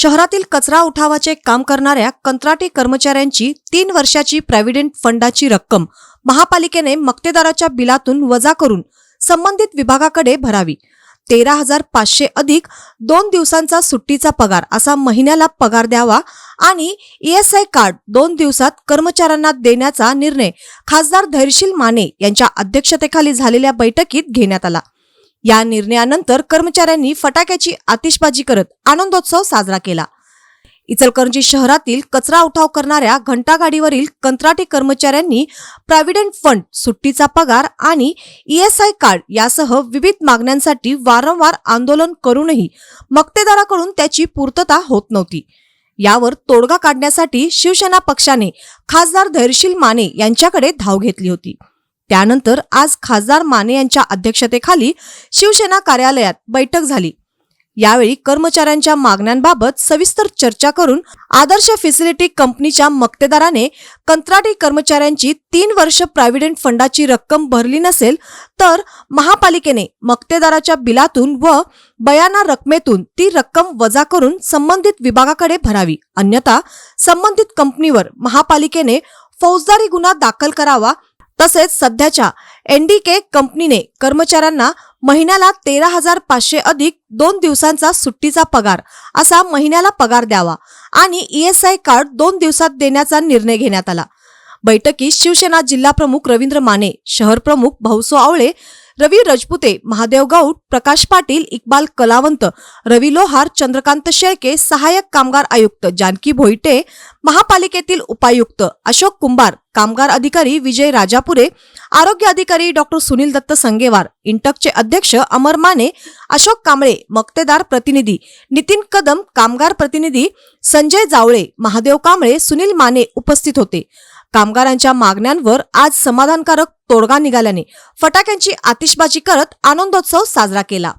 शहरातील कचरा उठावाचे काम करणाऱ्या कंत्राटी कर्मचाऱ्यांची तीन वर्षाची प्रॉव्हिडंट फंडाची रक्कम महापालिकेने मक्तेदाराच्या बिलातून वजा करून संबंधित विभागाकडे भरावी. तेरा हजार पाचशे अधिक दोन दिवसांचा सुट्टीचा पगार असा महिन्याला पगार द्यावा आणि ईएसआय कार्ड दोन दिवसात कर्मचाऱ्यांना देण्याचा निर्णय खासदार धैर्यशील माने यांच्या अध्यक्षतेखाली झालेल्या बैठकीत घेण्यात आला. या निर्णयानंतर कर्मचाऱ्यांनी फटाक्याची आतिषबाजी करत आनंदोत्सव साजरा केला. इचलकरंजी शहरातील कचरा उठाव करणाऱ्या घंटागाडीवरील कंत्राटी कर्मचाऱ्यांनी प्रॉव्हिडंट फंड सुट्टीचा पगार आणि ईएसआय कार्ड यासह विविध मागण्यांसाठी वारंवार आंदोलन करूनही मक्तेदाराकडून त्याची पूर्तता होत नव्हती. यावर तोडगा काढण्यासाठी शिवसेना पक्षाने खासदार धैर्यशील माने यांच्याकडे धाव घेतली होती. त्यानंतर आज खासदार माने यांच्या अध्यक्षतेखाली शिवसेना कार्यालयात बैठक झाली. यावेळी कर्मचाऱ्यांच्या मागण्यांबाबत सविस्तर चर्चा करून आदर्श फॅसिलिटी कंपनीच्या मक्तेदाराने कंत्राटी कर्मचाऱ्यांची तीन वर्ष प्रॉव्हिडंट फंडाची रक्कम भरली नसेल तर महापालिकेने मक्तेदाराच्या बिलातून व बयाना रकमेतून ती रक्कम वजा करून संबंधित विभागाकडे भरावी. अन्यथा संबंधित कंपनीवर महापालिकेने फौजदारी गुन्हा दाखल करावा तसेच सध्याच्या एनडीके कंपनीने कर्मचाऱ्यांना महिन्याला तेरा हजार पाचशे अधिक दोन दिवसांचा सुट्टीचा पगार असा महिन्याला पगार द्यावा आणि ईएसआय कार्ड दोन दिवसात देण्याचा निर्णय घेण्यात आला. बैठकीत शिवसेना जिल्हा प्रमुख रवींद्र माने शहर प्रमुख भाऊसो आवळे रवी रजपुते महादेव गाऊट प्रकाश पाटील इक्बाल कलावंत रवी लोहार चंद्रकांत शेळके सहाय्यक कामगार आयुक्त जानकी भोईटे महापालिकेतील उपायुक्त अशोक कुंभार कामगार अधिकारी विजय राजापुरे आरोग्य अधिकारी डॉक्टर सुनील दत्त संगेवार इंटकचे अध्यक्ष अमर माने अशोक कांबळे मक्तेदार प्रतिनिधी नितीन कदम कामगार प्रतिनिधी संजय जावळे महादेव कांबळे सुनील माने उपस्थित होते. कामगारांच्या मागण्यांवर आज समाधानकारक तोडगा निघाल्याने फटाक्यांची आतिषबाजी करत आनंदोत्सव साजरा केला.